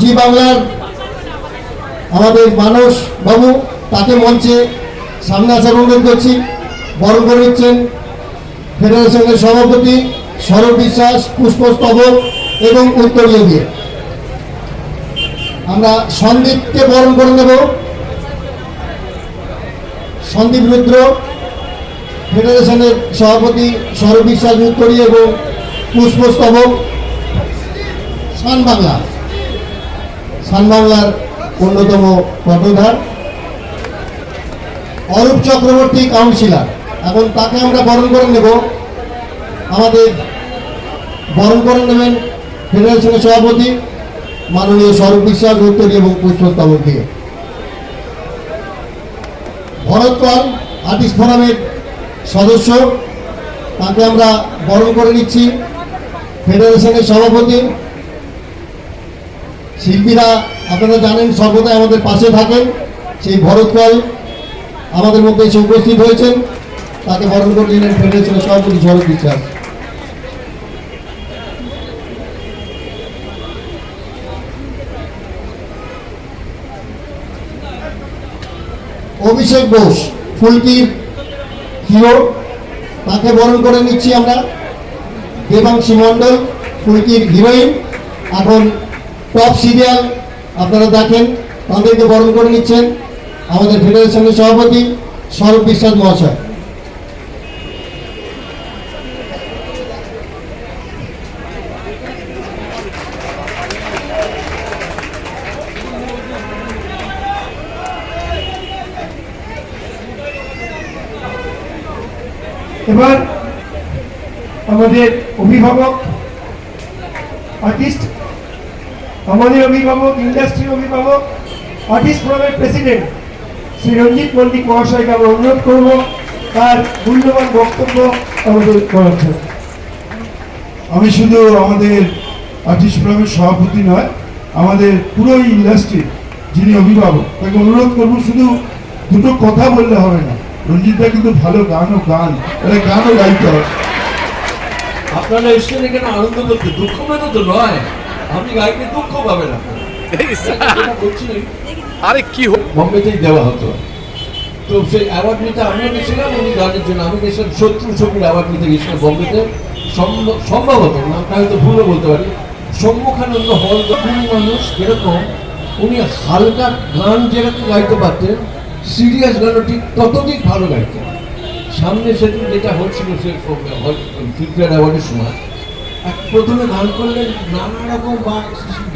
জি বাংলার আমাদের মানস বাবু, তাকে মঞ্চে সামনে আসার অনুরোধ করছি। বরণ করে নিচ্ছেন ফেডারেশনের সভাপতি সৌরভ বিশ্বাস, পুষ্পস্তবক এবং উত্তরীয় দিয়ে আমরা সন্দীপকে বরণ করে নেব। সন্দীপ রুদ্র, ফেডারেশনের সভাপতি সৌরভ বিশ্বাস উত্তরী এবং পুষ্পস্তবক, সান বাংলা। সান বাংলার অন্যতম কর্ণধার অরূপ চক্রবর্তী কাউন্সিলার। এখন তাকে আমরা বরণ করে নেব। আমাদের বরণ করে নেবেন ফেডারেশনের সভাপতি, মাননীয় স্বরূপ বিশ্বাস, উত্তরী এবং পুষ্পস্তবক দিয়ে ভরত পাল আর্টিস্ট ফোরামের সদস্য, তাকে আমরা বরণ করে নিচ্ছি। ফেডারেশনের সভাপতি শিল্পীরা আপনারা জানেন সর্বদাই আমাদের পাশে থাকেন। সেই ভরত পাল আমাদের মধ্যে এসে উপস্থিত হয়েছেন। তাকে বরণ করে নিলেন ফেডারেশনের সভাপতি স্বরূপ বিশ্বাস। অভিষেক বোস, ফুলকির হিরো, তাকে বরণ করে নিচ্ছি আমরা। দেবাংশী মণ্ডল, ফুলকির হিরোইন। এখন টপ সিরিয়াল আপনারা দেখেন, তাদেরকে বরণ করে নিচ্ছেন আমাদের ফেডারেশনের সভাপতি সৌরভ বিশ্বাস মহাশয়। এবার আমাদের অভিভাবক আর্টিস্ট আমাদের অভিভাবক ইন্ডাস্ট্রির অভিভাবক আর্টিস্ট ফোরামের প্রেসিডেন্ট শ্রী রঞ্জিত মল্লিক মহাশয়কে আমরা অনুরোধ করব তার মূল্যবান বক্তব্য আমাদের করার জন্য। আমি শুধু আমাদের আর্টিস্ট ফোরামের সভাপতি নয় আমাদের পুরো ইন্ডাস্ট্রি যিনি অভিভাবক তাকে অনুরোধ করব শুধু দুটো কথা বললে হবে না। রঞ্জিতদা কিন্তু ভালো গানও গান এটা গানও গাইতে হবে। আপনারা এসছেন এখানে আনন্দ করতে দুঃখ পেতে তো নয়। আপনি গাইতে দুঃখ পাবেন আরে কি বম্বেতেই দেওয়া হতো। তো সেই অ্যাওয়ার্ড নিতে আমিও গেছিলাম উনি গানের জন্য আমি গেছিলাম শত্রু ছবির অ্যাওয়ার্ড নিতে গেছিলাম বম্বেতে। সম্ভবত নামটা হয়তো ভুলও বলতে পারি। সম্মুখানন্দ হল উনি মানুষ যেরকম উনি হালকা গান যেরকম গাইতে পারতেন সিরিয়াস গানও ঠিক ততোধিক ভালো গাইতেন। সামনে সেদিন যেটা হচ্ছিল সে ফিল্মফেয়ার অ্যাওয়ার্ডের সময় প্রথমে গান করলেন নানা রকম বা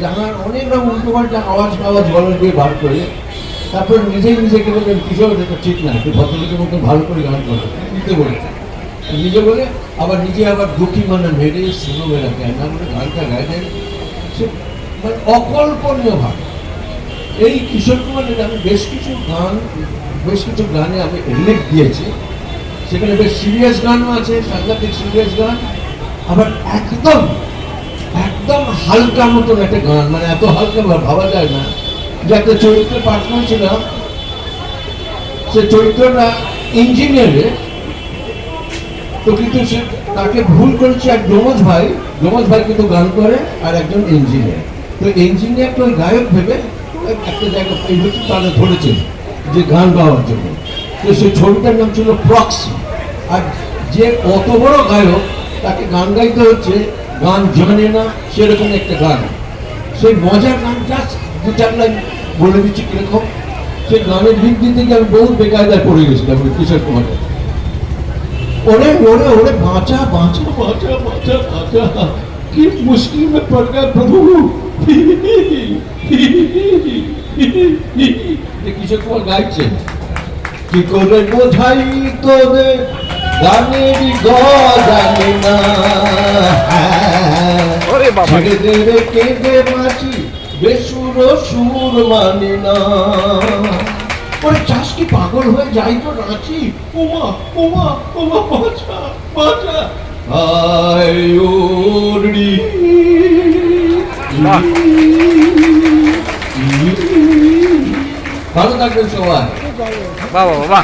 গান অনেক রকম উল্টো পাল্টা আওয়াজ আওয়াজ গলা দিয়ে বার করে, তারপর নিজেই নিজেকে বললেন কিশোর এটা ঠিক না, একটু ভদ্রলোকের মতো ভালো করে গান করো। নিজে বলে। নিজে বলে, আবার নিজে আবার দুঃখী মানে মেরে শুনো মেরা কেন না বলে গানটা গাইলেন সে মানে অকল্পনীয় ভাবে। এই কিশোর কুমারের আমি বেশ কিছু গান, বেশ কিছু গানে আমি রিলিক দিয়েছি। সেখানে বেশ সিরিয়াস গানও আছে, সাংঘাতিক সিরিয়াস গান। আবার একদম একদম হালকা মতন একটা গান মানে এত হালকা ভাবা যায় না। যে একটা চরিত্রে পাঠ করেছিলাম সে চরিত্রটা তো কিন্তু সে তাকে ভুল করেছে এক ডোমজ ভাই ডোমজ ভাই কিন্তু গান করে আর একজন ইঞ্জিনিয়ার তো ইঞ্জিনিয়ার তো গায়ক ভেবে একটা জায়গা তারা ধরেছেন যে গান গাওয়ার জন্য। তো সেই ছবিটার নাম ছিল প্রক্সি আর যে অত বড় গায়ক তাকে গান গাইতে হচ্ছে, গান জানে না, সেরকম একটা গান। সেই মজার গান দু চার লাইন বলে দিচ্ছি কীরকম। সেই গানের দিক দিক থেকে আমি বহু বেকায়দায় পড়ে গেছিলাম কিশোর কুমার ওরে ওরে ওরে, বাঁচা বাঁচা বাঁচা বাঁচা বাঁচা। কি মুশকিল মে পড় গা প্রভু। কিশোর কুমার গাইছে। কি করে বোঝাই তোদের? গানের গজানি না কেঁদে বাঁচি বেসুর সুর মানি না। ওরে চাষ কি পাগল হয়ে যাই তো নাচি ওমা ওমা ওমা বাঁচা বাঁচা। আয় ওরি ভালো থাকবেন সবাই। বাবা বাবা